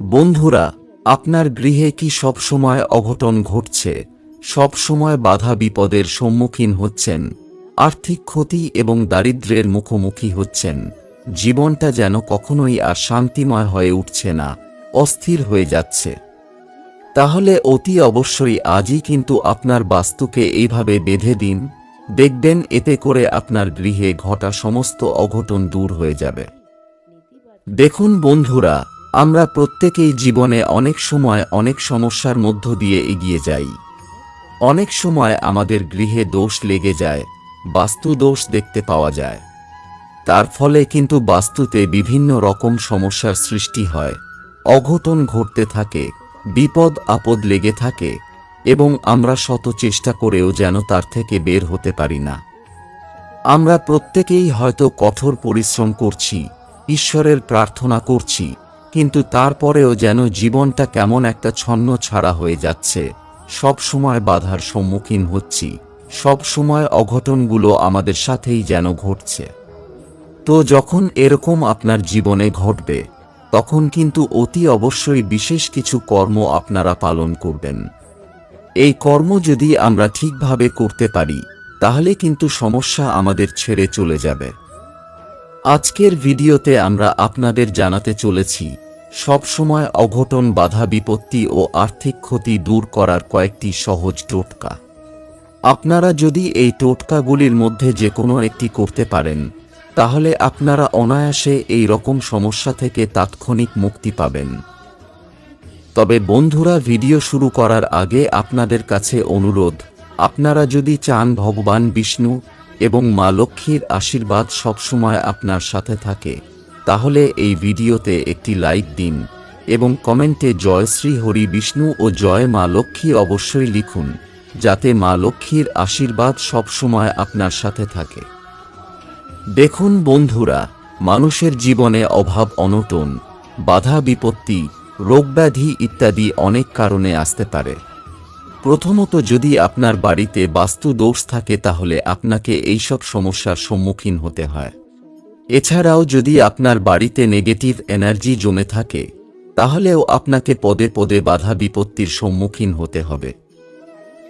বন্ধুরা, আপনার গৃহে কি সব সময় অঘটন ঘটছে? সব সময় বাধা বিপদের সম্মুখীন হচ্ছেন? আর্থিক ক্ষতি এবং দারিদ্র্যের মুখোমুখি হচ্ছেন? জীবনটা যেন কখনোই আর শান্তিময় হয়ে উঠছে না, অস্থির হয়ে যাচ্ছে। তাহলে অতি অবশ্যই আজই কিন্তু আপনার বাস্তুকে এইভাবে বেঁধে দিন। দেখবেন এতে করে আপনার গৃহে ঘটা সমস্ত অঘটন দূর হয়ে যাবে। দেখুন বন্ধুরা আমরা প্রত্যেকেই জীবনে অনেক সময় অনেক সমস্যার মধ্য দিয়ে এগিয়ে যাই। অনেক সময় আমাদের গৃহে দোষ লেগে যায়, বাস্তু দোষ দেখতে পাওয়া যায়। তার ফলে কিন্তু বাস্তুতে বিভিন্ন রকম সমস্যার সৃষ্টি হয়। অঘটন ঘটতে থাকে, বিপদ আপদ লেগে থাকে, এবং আমরা শত চেষ্টা করেও যেন তার থেকে বের হতে পারি না। আমরা প্রত্যেকেই হয়তো কঠোর পরিশ্রম করছি, ঈশ্বরের প্রার্থনা করছি কিন্তু তারপরেও যেন জীবনটা কেমন একটা ছন্ন ছাড়া হয়ে যাচ্ছে। সব সময় বাধার সম্মুখীন হচ্ছি। সব সময় অঘটনগুলো আমাদের সাথেই যেন ঘটছে। তো যখন এরকম আপনার জীবনে ঘটবে, তখন কিন্তু অতি অবশ্যই বিশেষ কিছু কর্ম আপনারা পালন করবেন। এই কর্ম যদি আমরা ঠিকভাবে করতে পারি, তাহলে কিন্তু সমস্যা আমাদের ছেড়ে চলে যাবে। আজকের ভিডিওতে আমরা আপনাদের জানাতে চলেছি সব সময় অঘটন, বাধা, বিপত্তি ও আর্থিক ক্ষতি দূর করার কয়েকটি সহজ টোটকা। আপনারা যদি এই টোটকাগুলির মধ্যে যে কোনো একটি করতে পারেন, তাহলে আপনারা অনায়াসে এই রকম সমস্যা থেকে তাৎক্ষণিক মুক্তি পাবেন। তবে বন্ধুরা, ভিডিও শুরু করার আগে আপনাদের কাছে অনুরোধ, আপনারা যদি চান ভগবান বিষ্ণু এবং মা লক্ষ্মীর আশীর্বাদ সবসময় আপনার সাথে থাকে। তাহলে এই ভিডিওতে একটি লাইক দিন এবং কমেন্টে জয় শ্রী হরি বিষ্ণু ও জয় মা লক্ষ্মী অবশ্যই লিখুন, যাতে মা লক্ষ্মীর আশীর্বাদ সবসময় আপনার সাথে থাকে। দেখুন বন্ধুরা, মানুষের জীবনে অভাব অনটন, বাধা বিপত্তি রোগব্যাধি ইত্যাদি অনেক কারণে আসতে পারে। প্রথমত যদি আপনার বাড়িতে বাস্তু দোষ থাকে তাহলে আপনাকে এইসব সমস্যার সম্মুখীন হতে হয়। এছাড়াও যদি আপনার বাড়িতে নেগেটিভ এনার্জি জমে থাকে, তাহলেও আপনাকে পদে পদে বাধা বিপত্তির সম্মুখীন হতে হবে।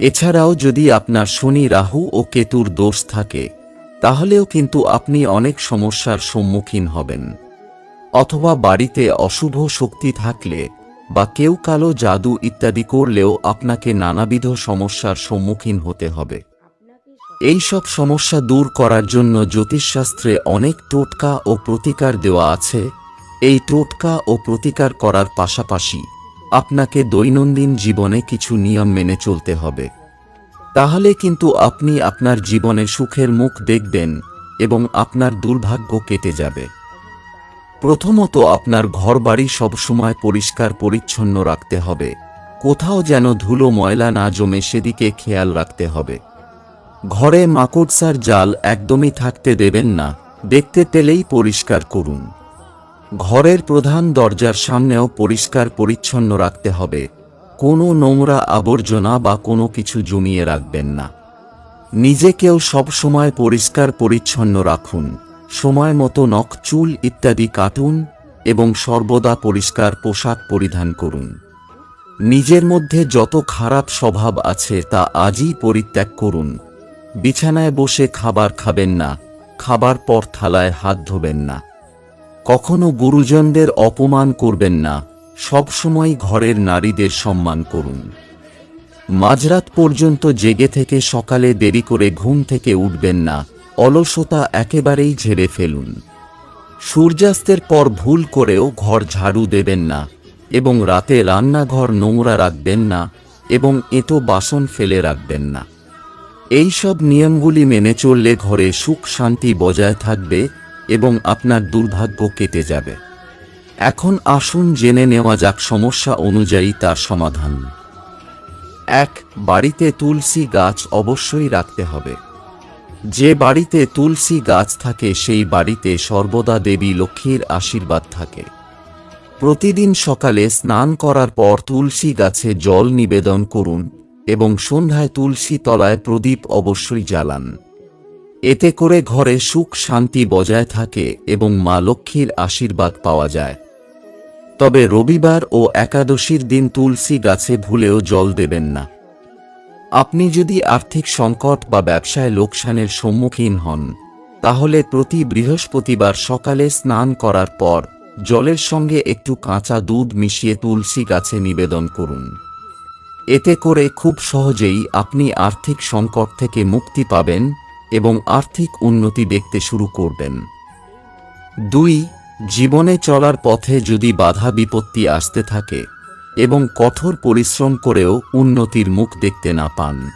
এছাড়াও যদি আপনার শনি, রাহু ও কেতুর দোষ থাকে, তাহলেও কিন্তু আপনি অনেক সমস্যার সম্মুখীন হবেন। অথবা বাড়িতে অশুভ শক্তি থাকলে বা কেউ কালো জাদু ইত্যাদি করলেও আপনাকে নানাবিধ সমস্যার সম্মুখীন হতে হবে। এই সব সমস্যা দূর করার জন্য জ্যোতিষশাস্ত্রে অনেক টোটকা ও প্রতিকার দেওয়া আছে। এই টোটকা ও প্রতিকার করার পাশাপাশি আপনাকে দৈনন্দিন জীবনে কিছু নিয়ম মেনে চলতে হবে। তাহলে কিন্তু আপনি আপনার জীবনে সুখের মুখ দেখবেন এবং আপনার দুর্ভাগ্য কেটে যাবে। প্রথমত আপনার ঘরবাড়ি সবসময় পরিষ্কার পরিচ্ছন্ন রাখতে হবে। কোথাও যেন ধুলো ময়লা না জমে সেদিকে খেয়াল রাখতে হবে। ঘরে মাকড়সার জাল একদমই থাকতে দেবেন না, দেখতে পেলেই পরিষ্কার করুন। ঘরের প্রধান দরজার সামনেও পরিষ্কার পরিচ্ছন্ন রাখতে হবে, কোনো নোংরা আবর্জনা বা কোনো কিছু জমিয়ে রাখবেন না। নিজেকেও সব সময় পরিষ্কার পরিচ্ছন্ন রাখুন, সময় মতো নখ, চুল ইত্যাদি কাটুন এবং সর্বদা পরিষ্কার পোশাক পরিধান করুন। নিজের মধ্যে যত খারাপ স্বভাব আছে তা আজই পরিত্যাগ করুন। বিছানায় বসে খাবার খাবেন না, খাবার পর থালায় হাত ধোবেন না। কখনো গুরুজনদের অপমান করবেন না সবসময় ঘরের নারীদের সম্মান করুন। মাঝরাত পর্যন্ত জেগে থেকে সকালে দেরি করে ঘুম থেকে উঠবেন না, অলসতা একেবারেই ঝেড়ে ফেলুন। সূর্যাস্তের পর ভুল করেও ঘর ঝাড়ু দেবেন না এবং রাতে রান্নাঘর নোংরা রাখবেন না এবং এঁটো বাসন ফেলে রাখবেন না। এই সব নিয়মগুলি মেনে চললে ঘরে সুখ শান্তি বজায় থাকবে এবং আপনার দুর্ভাগ্য কেটে যাবে। এখন আসুন জেনে নেওয়া যাক সমস্যা অনুযায়ী তার সমাধান। এক, বাড়িতে তুলসী গাছ অবশ্যই রাখতে হবে। যে বাড়িতে তুলসী গাছ থাকে, সেই বাড়িতে সর্বদা দেবী লক্ষ্মীর আশীর্বাদ থাকে। প্রতিদিন সকালে স্নান করার পর তুলসী গাছে জল নিবেদন করুন। এবং সন্ধ্যায় তুলসী তলায় প্রদীপ অবশ্যই জ্বালান। এতে করে ঘরে সুখ শান্তি বজায় থাকে এবং মা লক্ষ্মীর আশীর্বাদ পাওয়া যায়। তবে রবিবার ও একাদশীর দিন তুলসী গাছে ভুলেও জল দেবেন না। আপনি যদি আর্থিক সংকট বা ব্যবসায় লোকসানের সম্মুখীন হন, তাহলে প্রতি বৃহস্পতিবার সকালে স্নান করার পর জলের সঙ্গে একটু কাঁচা দুধ মিশিয়ে তুলসী গাছে নিবেদন করুন। এতে করে খুব সহজেই আপনি আর্থিক সংকট থেকে মুক্তি পাবেন এবং আর্থিক উন্নতি দেখতে শুরু করবেন। দুই, জীবনে চলার পথে যদি বাধা বিপত্তি আসতে থাকে এবং কঠোর পরিশ্রম করেও উন্নতির মুখ দেখতে না পান,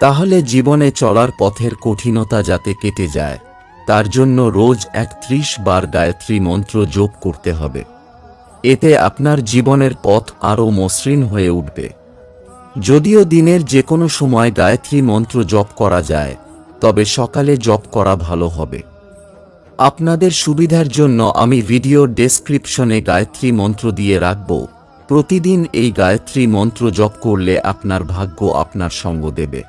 তাহলে জীবনে চলার পথের কঠিনতা যাতে কেটে যায়, তার জন্য রোজ একত্রিশ বার গায়ত্রী মন্ত্র যোগ করতে হবে। এতে আপনার জীবনের পথ আরও মসৃণ হয়ে উঠবে। যদিও দিনের যে কোনো সময় গায়ত্রী মন্ত্র জপ করা যায়, তবে সকালে জপ করা ভালো হবে। আপনাদের সুবিধার জন্য আমি ভিডিও ডেসক্রিপশনে গায়ত্রী মন্ত্র দিয়ে রাখব। প্রতিদিন এই গায়ত্রী মন্ত্র জপ করলে আপনার ভাগ্য আপনার সঙ্গ দেবে।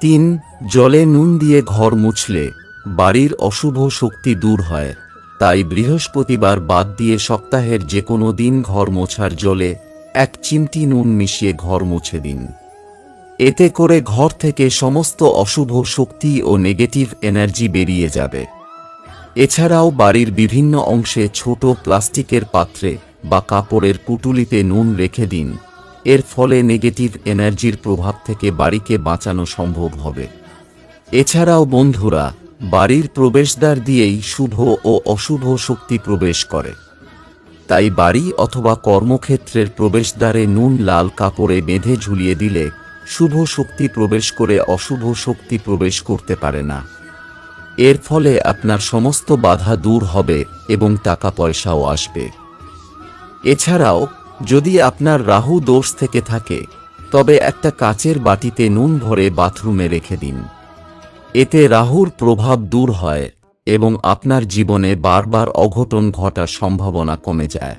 তিন, জলে নুন দিয়ে ঘর মুছলে বাড়ির অশুভ শক্তি দূর হয়, তাই বৃহস্পতিবার বাদ দিয়ে সপ্তাহের যে কোনো দিন ঘর মোছার জলে এক চিমটি নুন মিশিয়ে ঘর মুছে দিন। এতে করে ঘর থেকে সমস্ত অশুভ শক্তি ও নেগেটিভ এনার্জি বেরিয়ে যাবে। এছাড়াও বাড়ির বিভিন্ন অংশে ছোট প্লাস্টিকের পাত্রে বা কাপড়ের পুটুলিতে নুন রেখে দিন। এর ফলে নেগেটিভ এনার্জির প্রভাব থেকে বাড়িকে বাঁচানো সম্ভব হবে। এছাড়াও বন্ধুরা, বাড়ির প্রবেশদ্বার দিয়েই শুভ ও অশুভ শক্তি প্রবেশ করে। তাই বাড়ি অথবা কর্মক্ষেত্রের প্রবেশদ্বারে নুন লাল কাপড়ে বেঁধে ঝুলিয়ে দিলে শুভ শক্তি প্রবেশ করে অশুভ শক্তি প্রবেশ করতে পারে না। এর ফলে আপনার সমস্ত বাধা দূর হবে এবং টাকা পয়সাও আসবে। এছাড়াও, যদি আপনার রাহু দোষ থেকে থাকে, তবে একটা কাচের বাটিতে নুন ভরে বাথরুমে রেখে দিন। এতে রাহুর প্রভাব দূর হয়। এবং আপনার জীবনে বারবার অঘটন ঘটার সম্ভাবনা কমে যায়।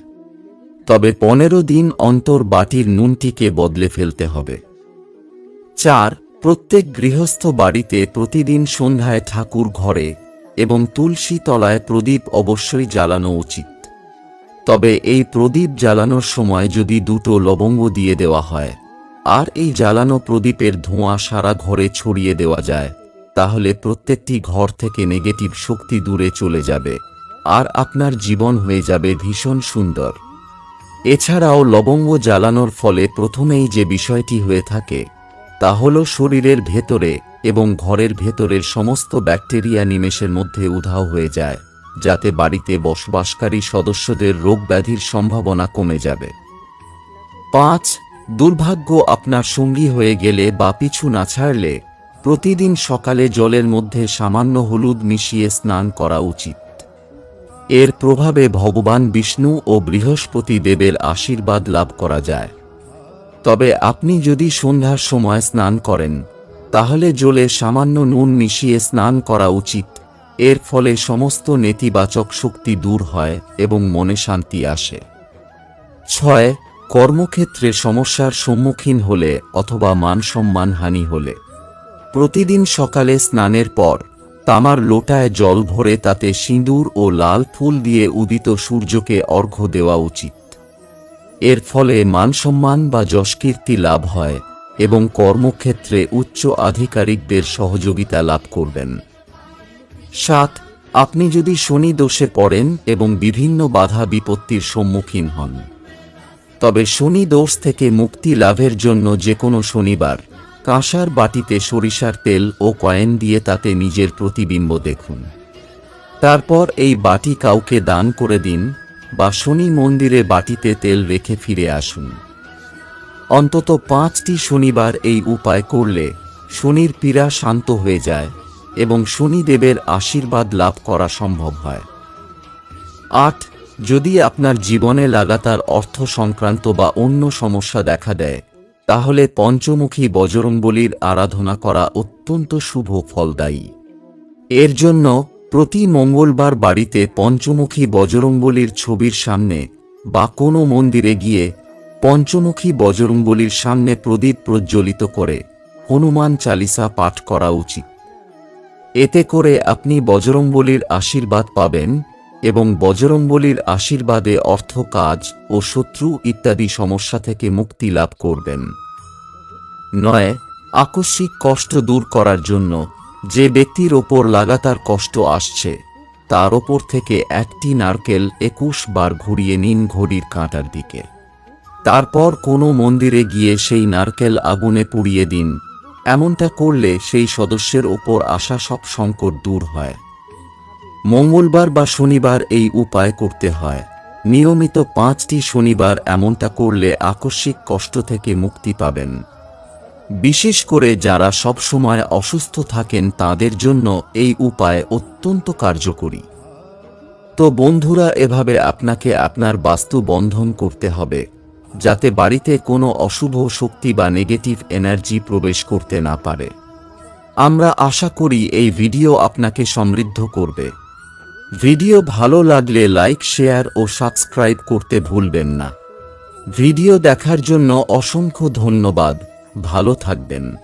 তবে পনেরো দিন অন্তর বাটির নুনটিকে বদলে ফেলতে হবে। চার, প্রত্যেক গৃহস্থ বাড়িতে প্রতিদিন সন্ধ্যায় ঠাকুর ঘরে এবং তুলসী তলায় প্রদীপ অবশ্যই জ্বালানো উচিত। তবে এই প্রদীপ জ্বালানোর সময় যদি দুটো লবঙ্গ দিয়ে দেওয়া হয়, আর এই জ্বালানো প্রদীপের ধোঁয়া সারা ঘরে ছড়িয়ে দেওয়া যায়। তাহলে প্রত্যেকটি ঘর থেকে নেগেটিভ শক্তি দূরে চলে যাবে, আর আপনার জীবন হয়ে যাবে ভীষণ সুন্দর। এছাড়াও লবঙ্গ জ্বালানোর ফলে প্রথমেই যে বিষয়টি হয়ে থাকে, তা হল শরীরের ভেতরে এবং ঘরের ভেতরের সমস্ত ব্যাকটেরিয়া নিমেষের মধ্যে উধাও হয়ে যায়, যাতে বাড়িতে বসবাসকারী সদস্যদের রোগ ব্যাধির সম্ভাবনা কমে যাবে। পাঁচ, দুর্ভাগ্য আপনার সঙ্গী হয়ে গেলে বা পিছু না ছাড়লে প্রতিদিন সকালে জলের মধ্যে সামান্য হলুদ মিশিয়ে স্নান করা উচিত। এর প্রভাবে ভগবান বিষ্ণু ও বৃহস্পতি দেবের আশীর্বাদ লাভ করা যায়। তবে আপনি যদি সন্ধ্যার সময় স্নান করেন, তাহলে জলে সামান্য নুন মিশিয়ে স্নান করা উচিত। এর ফলে সমস্ত নেতিবাচক শক্তি দূর হয় এবং মনে শান্তি আসে। ছয়, কর্মক্ষেত্রে সমস্যার সম্মুখীন হলে অথবা মান হানি হলে। প্রতিদিন সকালে স্নানের পর, তামার লোটায় জল ভরে তাতে সিঁদুর ও লাল ফুল দিয়ে উদিত সূর্যকে অর্ঘ্য দেওয়া উচিত। এর ফলে মানসম্মান বা যশকীর্তি লাভ হয় এবং কর্মক্ষেত্রে উচ্চ আধিকারিকদের সহযোগিতা লাভ করবেন। সাত, আপনি যদি শনি দোষে পড়েন এবং বিভিন্ন বাধা বিপত্তির সম্মুখীন হন, তবে শনি দোষ থেকে মুক্তি লাভের জন্য যে কোনো শনিবার কাঁসার বাটিতে সরিষার তেল ও কয়েন দিয়ে তাতে নিজের প্রতিবিম্ব দেখুন। তারপর এই বাটি কাউকে দান করে দিন বা শনি মন্দিরে বাটিতে তেল রেখে ফিরে আসুন। অন্তত পাঁচটি শনিবার এই উপায় করলে শনির পীড়া শান্ত হয়ে যায় এবং শনিদেবের আশীর্বাদ লাভ করা সম্ভব হয়। আট, যদি আপনার জীবনে লাগাতার অর্থ সংক্রান্ত বা অন্য সমস্যা দেখা দেয় তাহলে পঞ্চমুখী বজরংবলির আরাধনা করা অত্যন্ত শুভ ফলদায়ী। এর জন্য প্রতি মঙ্গলবার বাড়িতে পঞ্চমুখী বজরংবলির ছবির সামনে বা কোনো মন্দিরে গিয়ে পঞ্চমুখী বজরংবলির সামনে প্রদীপ প্রজ্বলিত করে হনুমান চালিসা পাঠ করা উচিত। এতে করে আপনি বজরংবলির আশীর্বাদ পাবেন। এবং বজরংবলীর আশীর্বাদে অর্থ কাজ ও শত্রু ইত্যাদি সমস্যা থেকে মুক্তি লাভ করবেন। নয়, আকস্মিক কষ্ট দূর করার জন্য যে ব্যক্তির ওপর লাগাতার কষ্ট আসছে, তার ওপর থেকে একটি নারকেল একুশ বার ঘুরিয়ে নিন ঘড়ির কাঁটার দিকে। তারপর কোনো মন্দিরে গিয়ে সেই নারকেল আগুনে পুড়িয়ে দিন। এমনটা করলে সেই সদস্যের ওপর আসা সব সংকট দূর হয়। মঙ্গলবার বা শনিবার এই উপায় করতে হয়। নিয়মিত পাঁচটি শনিবার এমনটা করলে আকস্মিক কষ্ট থেকে মুক্তি পাবেন। বিশেষ করে যারা সবসময় অসুস্থ থাকেন তাদের জন্য এই উপায় অত্যন্ত কার্যকরী। তো বন্ধুরা, এভাবে আপনাকে আপনার বাস্তু বন্ধন করতে হবে, যাতে বাড়িতে কোনো অশুভ শক্তি বা নেগেটিভ এনার্জি প্রবেশ করতে না পারে। আমরা আশা করি এই ভিডিও আপনাকে সমৃদ্ধ করবে। ভিডিও ভালো লাগলে লাইক, শেয়ার ও সাবস্ক্রাইব করতে ভুলবেন না। ভিডিও দেখার জন্য অসংখ্য ধন্যবাদ। ভালো থাকবেন।